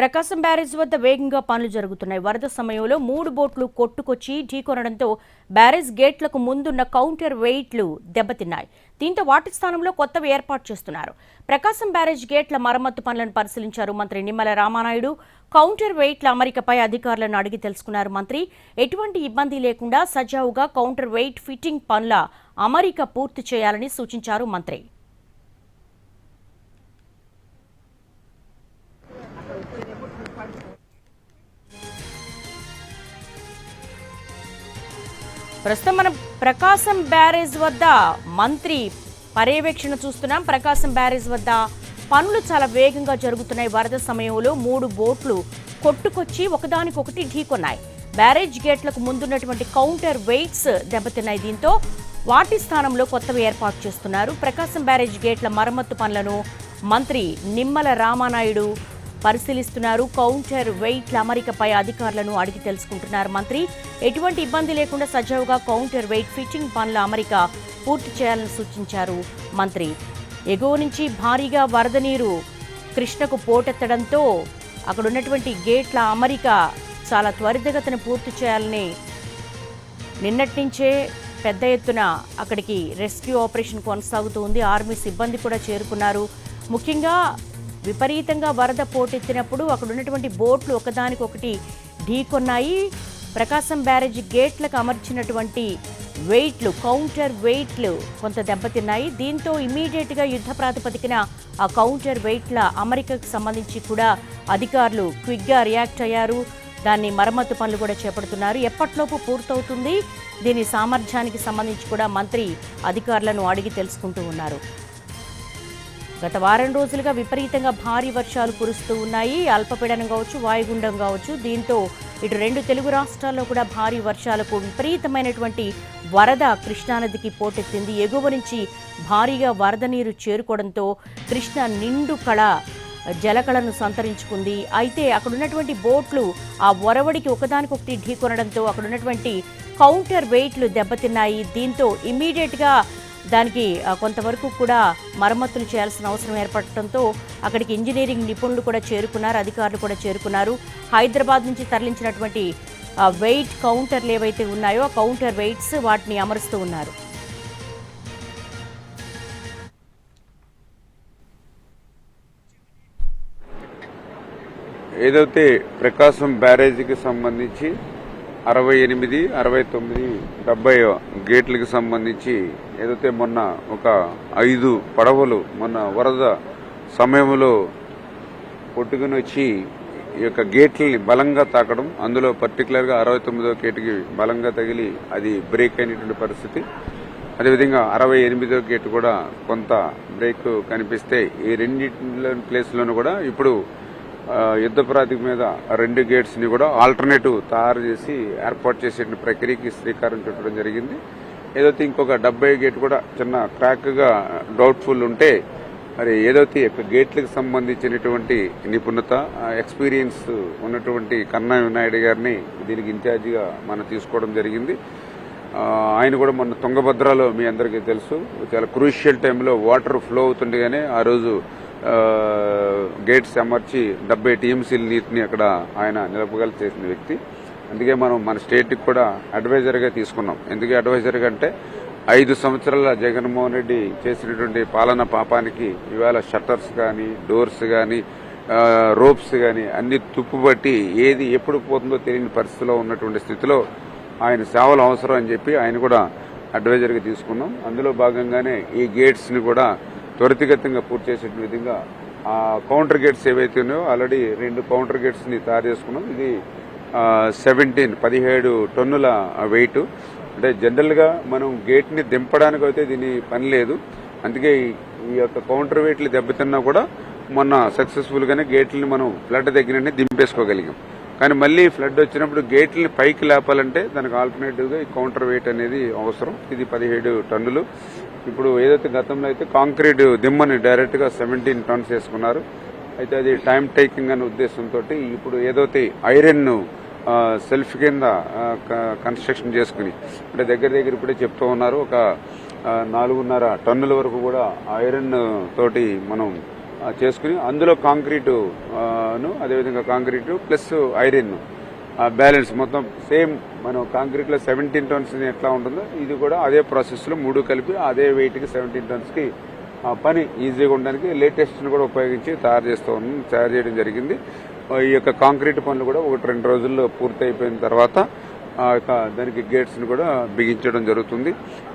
ప్రకాశం barrage వద్ద వేగంగా పనులు జరుగుతున్నాయి. వరద సమయంలో మూడు బోట్లు కొట్టుకొచ్చి ఢీకొనడంతో బ్యారేజ్ గేట్లకు ముందున్న కౌంటర్ వెయిట్లు దెబ్బతిన్నాయి. దీంతో వాటి స్థానంలో కొత్తవి ఏర్పాటు చేస్తున్నారు. ప్రకాశం బ్యారేజ్ గేట్ల మరమ్మతు పనులను పరిశీలించారు మంత్రి నిమ్మల రామానాయుడు. కౌంటర్ వెయిట్ల అమరికపై అధికారులను అడిగి తెలుసుకున్నారు మంత్రి. ఎటువంటి ఇబ్బంది లేకుండా సజావుగా కౌంటర్ వెయిట్ ఫిట్టింగ్ పనుల అమరిక పూర్తి చేయాలని సూచించారు మంత్రి. ప్రస్తుతం మనం ప్రకాశం బ్యారేజ్ వద్ద మంత్రి పర్యవేక్షణ చూస్తున్నాం. ప్రకాశం బ్యారేజ్ వద్ద పనులు చాలా వేగంగా జరుగుతున్నాయి. వరద సమయంలో మూడు బోట్లు కొట్టుకొచ్చి ఒకదానికొకటి ఢీకొన్నాయి. బ్యారేజ్ గేట్లకు ముందున్నటువంటి కౌంటర్ వెయిట్స్ దెబ్బతిన్నాయి. దీంతో వాటి స్థానంలో కొత్తవి ఏర్పాటు చేస్తున్నారు. ప్రకాశం బ్యారేజ్ గేట్ల మరమ్మతు పనులను మంత్రి నిమ్మల రామానాయుడు పరిశీలిస్తున్నారు. కౌంటర్ వెయిట్ల అమరికపై అధికారులను అడిగి తెలుసుకుంటున్నారు మంత్రి. ఎటువంటి ఇబ్బంది లేకుండా సజావుగా కౌంటర్ వెయిట్ ఫిట్టింగ్ పనుల అమరిక పూర్తి చేయాలని సూచించారు మంత్రి. ఎగువ నుంచి భారీగా వరద నీరు కృష్ణకు పోటెత్తడంతో అక్కడ ఉన్నటువంటి గేట్ల అమరిక చాలా త్వరితగతిన పూర్తి చేయాలని నిన్నటి నుంచే పెద్ద ఎత్తున అక్కడికి రెస్క్యూ ఆపరేషన్ కొనసాగుతూ ఉంది. ఆర్మీ సిబ్బంది కూడా చేరుకున్నారు. ముఖ్యంగా విపరీతంగా వరద పోటెత్తినప్పుడు అక్కడ ఉన్నటువంటి బోట్లు ఒకదానికొకటి ఢీకొన్నాయి. ప్రకాశం బ్యారేజ్ గేట్లకు అమర్చినటువంటి వెయిట్లు కౌంటర్ వెయిట్లు కొంత దెబ్బతిన్నాయి. దీంతో ఇమీడియట్గా యుద్ధ ప్రాతిపదికన ఆ కౌంటర్ వెయిట్ల అమరికకు సంబంధించి కూడా అధికారులు క్విక్గా రియాక్ట్ అయ్యారు. దాన్ని మరమ్మతు పనులు కూడా చేపడుతున్నారు. ఎప్పట్లోపు పూర్తవుతుంది? దీని సామర్థ్యానికి సంబంధించి కూడా మంత్రి అధికారులను అడిగి తెలుసుకుంటూ ఉన్నారు. గత వారం రోజులుగా విపరీతంగా భారీ వర్షాలు కురుస్తూ ఉన్నాయి. అల్పపీడనం కావచ్చు వాయుగుండం కావచ్చు దీంతో ఇటు రెండు తెలుగు రాష్ట్రాల్లో కూడా భారీ వర్షాలకు విపరీతమైనటువంటి వరద కృష్ణానదికి పోటెత్తింది. ఎగువ నుంచి భారీగా వరద నీరు చేరుకోవడంతో కృష్ణ నిండు కళ జలకళను సంతరించుకుంది. అయితే అక్కడ ఉన్నటువంటి బోట్లు ఆ ఒరవడికి ఒకదానికొకటి ఢీకొనడంతో అక్కడ ఉన్నటువంటి కౌంటర్ వెయిట్లు దెబ్బతిన్నాయి. దీంతో ఇమీడియట్గా దానికి కొంతవరకు కూడా మరమ్మతులు చేయాల్సిన అవసరం ఏర్పడటంతో అక్కడికి ఇంజనీరింగ్ నిపుణులు కూడా చేరుకున్నారు అధికారులు కూడా చేరుకున్నారు. హైదరాబాద్ నుంచి తరలించినటువంటి వెయిట్ కౌంటర్లు ఏవైతే ఉన్నాయో ఆ కౌంటర్ వెయిట్స్ వాటిని అమరుస్తూ ఉన్నారు. ఏదైతే ప్రకాశం బ్యారేజీకి సంబంధించి అరవై ఎనిమిది అరవై తొమ్మిది డెబ్బై గేట్లకు సంబంధించి ఏదైతే మొన్న ఒక ఐదు పడవలు మొన్న వరద సమయంలో కొట్టుకుని వచ్చి ఈ యొక్క గేట్లని బలంగా తాకడం అందులో పర్టికులర్గా అరవై తొమ్మిదో గేటుకి బలంగా తగిలి అది బ్రేక్ అయినటువంటి పరిస్థితి. అదేవిధంగా అరవై ఎనిమిదో గేటు కూడా కొంత బ్రేక్ కనిపిస్తే ఈ రెండింటి ప్లేస్లోనూ కూడా ఇప్పుడు యుద్ధ ప్రాతిక మీద రెండు గేట్స్ని కూడా ఆల్టర్నేటివ్ తయారు చేసి ఏర్పాటు చేసే ప్రక్రియకి శ్రీకారం చుట్టడం జరిగింది. ఏదైతే ఇంకొక డెబ్బై గేట్ కూడా చిన్న క్రాక్గా డౌట్ఫుల్ ఉంటే మరి ఏదైతే గేట్లకు సంబంధించినటువంటి నిపుణత ఎక్స్పీరియన్స్ ఉన్నటువంటి కన్నా వినాయుడు గారిని దీనికి ఇన్ఛార్జిగా మనం తీసుకోవడం జరిగింది. ఆయన కూడా మొన్న తుంగభద్రలో మీ అందరికీ తెలుసు చాలా క్రూషియల్ టైంలో వాటర్ ఫ్లో అవుతుండగానే ఆ రోజు గేట్స్ అమర్చి డెబ్బై టీఎంసీల నీటిని అక్కడ ఆయన నిలపగల చేసిన వ్యక్తి. అందుకే మనం మన స్టేట్కి కూడా అడ్వైజర్గా తీసుకున్నాం. ఎందుకు అడ్వైజర్గా అంటే ఐదు సంవత్సరాల జగన్మోహన్ రెడ్డి చేసినటువంటి పాలన పాపానికి ఇవాళ షట్టర్స్ కానీ డోర్స్ కానీ రోప్స్ కానీ అన్ని తుప్పుబట్టి ఏది ఎప్పుడు పోతుందో తెలియని పరిస్థితిలో ఉన్నటువంటి స్థితిలో ఆయన సేవలు అవసరం అని చెప్పి ఆయన కూడా అడ్వైజర్గా తీసుకున్నాం. అందులో భాగంగానే ఈ గేట్స్ని కూడా త్వరితగతంగా పూర్తి చేసే విధంగా ఆ కౌంటర్ గేట్స్ ఏవైతే ఉన్నాయో ఆల్రెడీ రెండు కౌంటర్ గేట్స్ని తయారు చేసుకున్నాం. ఇది సెవెంటీన్ పదిహేడు టన్నుల వెయిట్ అంటే జనరల్గా మనం గేట్ని దింపడానికి అయితే దీని పని లేదు. అందుకే ఈ- యొక్క కౌంటర్ వెయిట్లు దెబ్బతిన్నా కూడా మొన్న సక్సెస్ఫుల్ గానే గేట్లని మనం ఫ్లడ్ దగ్గరనే దింపేసుకోగలిగాం. కానీ మళ్ళీ ఫ్లడ్ వచ్చినప్పుడు గేట్లని పైకి లేపాలంటే దానికి ఆల్టర్నేటివ్గా ఈ కౌంటర్ వెయిట్ అనేది అవసరం. ఇది పదిహేడు టన్నులు. ఇప్పుడు ఏదైతే గతంలో అయితే కాంక్రీట్ దిమ్మని డైరెక్ట్గా సెవెంటీన్ టన్స్ వేసుకున్నారు. అయితే అది టైం టేకింగ్ అనే ఉద్దేశంతో ఇప్పుడు ఏదైతే ఐరన్ను సెల్ఫ్ కింద క- కన్స్ట్రక్షన్ చేసుకుని అంటే దగ్గర దగ్గర ఇప్పుడే చెప్తూ ఉన్నారు. ఒక నాలుగున్నర టన్నుల వరకు కూడా ఐరన్ తోటి మనం చేసుకుని అందులో కాంక్రీటును అదేవిధంగా కాంక్రీటు ప్లస్ ఐరన్ బ్యాలెన్స్ మొత్తం సేమ్ మనం కాంక్రీట్లో సెవెంటీన్ టన్స్ ఎట్లా ఉంటుందో ఇది కూడా అదే ప్రాసెస్లో మూడు కలిపి అదే వెయిట్కి సెవెంటీన్ టన్స్కి ఆ పని ఈజీగా ఉండడానికి లేటెస్ట్ని కూడా ఉపయోగించి తయారు చేస్తూ తయారు చేయడం జరిగింది. ఈ యొక్క కాంక్రీట్ పనులు కూడా ఒకటి రెండు రోజుల్లో పూర్తి అయిపోయిన తర్వాత ఆ యొక్క దానికి గేట్స్ని కూడా బిగించడం జరుగుతుంది.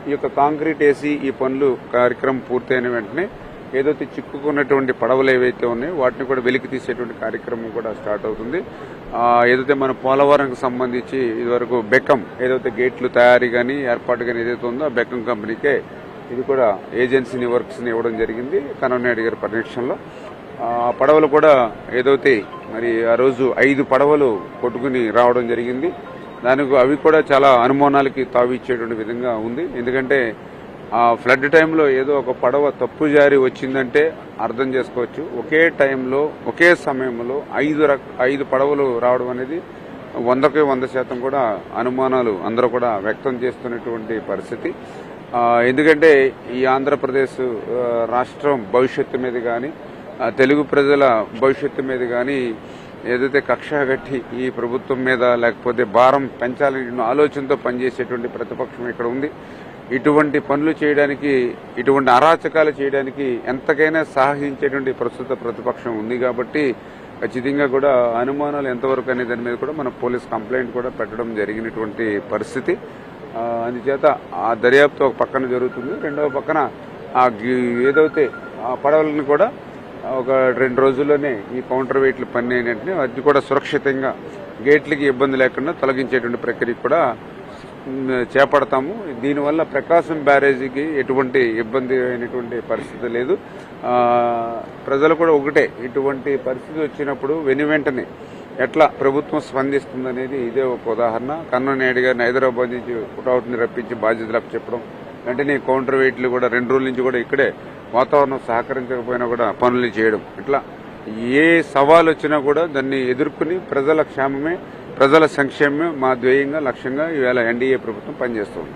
ఈ యొక్క కాంక్రీట్ వేసి ఈ పనులు కార్యక్రమం పూర్తయిన వెంటనే ఏదైతే చిక్కుకున్నటువంటి పడవలు ఏవైతే ఉన్నాయో వాటిని కూడా వెలికి తీసేటువంటి కార్యక్రమం కూడా స్టార్ట్ అవుతుంది. ఏదైతే మన పోలవరంకి సంబంధించి ఇదివరకు బెక్కం ఏదైతే గేట్లు తయారీ కానీ ఏర్పాటు కానీ ఏదైతే ఉందో ఆ బెక్కం కంపెనీకే ఇది కూడా ఏజెన్సీని వర్క్స్ని ఇవ్వడం జరిగింది కనవనాయుడు గారి పర్యవేక్షణలో ఆ పడవలు కూడా ఏదైతే మరి ఆ రోజు ఐదు పడవలు కొట్టుకుని రావడం జరిగింది. దానికి అవి కూడా చాలా అనుమానాలకి తావిచ్చేటువంటి విధంగా ఉంది. ఎందుకంటే ఫ్లడ్ టైంలో ఏదో ఒక పడవ తప్పు జారి వచ్చిందంటే అర్థం చేసుకోవచ్చు. ఒకే టైంలో ఒకే సమయంలో ఐదు రక ఐదు పడవలు రావడం అనేది వందకి వంద శాతం కూడా అనుమానాలు అందరూ కూడా వ్యక్తం చేస్తున్నటువంటి పరిస్థితి. ఎందుకంటే ఈ ఆంధ్రప్రదేశ్ రాష్ట్రం భవిష్యత్తు మీద కానీ తెలుగు ప్రజల భవిష్యత్తు మీద కానీ ఏదైతే కక్ష కట్టి ఈ ప్రభుత్వం మీద లేకపోతే భారం పెంచాలని ఆలోచనతో పనిచేసేటువంటి ప్రతిపక్షం ఇక్కడ ఉంది. ఇటువంటి పనులు చేయడానికి ఇటువంటి అరాచకాలు చేయడానికి ఎంతకైనా సాహసించేటువంటి ప్రస్తుత ప్రతిపక్షం ఉంది కాబట్టి ఖచ్చితంగా కూడా అనుమానాలు ఎంతవరకు అనే దాని మీద కూడా మన పోలీస్ కంప్లైంట్ కూడా పెట్టడం జరిగినటువంటి పరిస్థితి. అందుచేత ఆ దర్యాప్తు ఒక పక్కన జరుగుతుంది. రెండవ పక్కన ఆ ఏదైతే ఆ పడవలను కూడా ఒక రెండు రోజుల్లోనే ఈ కౌంటర్ వెయిట్లు పని అయినట్టు అది కూడా సురక్షితంగా గేట్లకి ఇబ్బంది లేకుండా తొలగించేటువంటి ప్రక్రియ కూడా చేపడతాము. దీనివల్ల ప్రకాశం బ్యారేజీకి ఎటువంటి ఇబ్బంది అయినటువంటి పరిస్థితి లేదు. ప్రజలు కూడా ఒకటే ఇటువంటి పరిస్థితి వచ్చినప్పుడు వెను వెంటనే ఎట్లా ప్రభుత్వం స్పందిస్తుందనేది ఇదే ఒక ఉదాహరణ. కన్ననాయుడు గారిని హైదరాబాద్ నుంచి పుటౌట్ని రప్పించి బాధ్యతలకు చెప్పడం వెంటనే కౌంటర్ వెయిట్లు కూడా రెండు రోజుల నుంచి కూడా ఇక్కడే వాతావరణం సహకరించకపోయినా కూడా పనులు చేయడం. ఇట్లా ఏ సవాల్ వచ్చినా కూడా దాన్ని ఎదుర్కొని ప్రజల క్షేమమే ప్రజల సంక్షేమమే మా ధ్యేయంగా లక్ష్యంగా ఈవేళ ఎన్డీఏ ప్రభుత్వం పనిచేస్తుంది.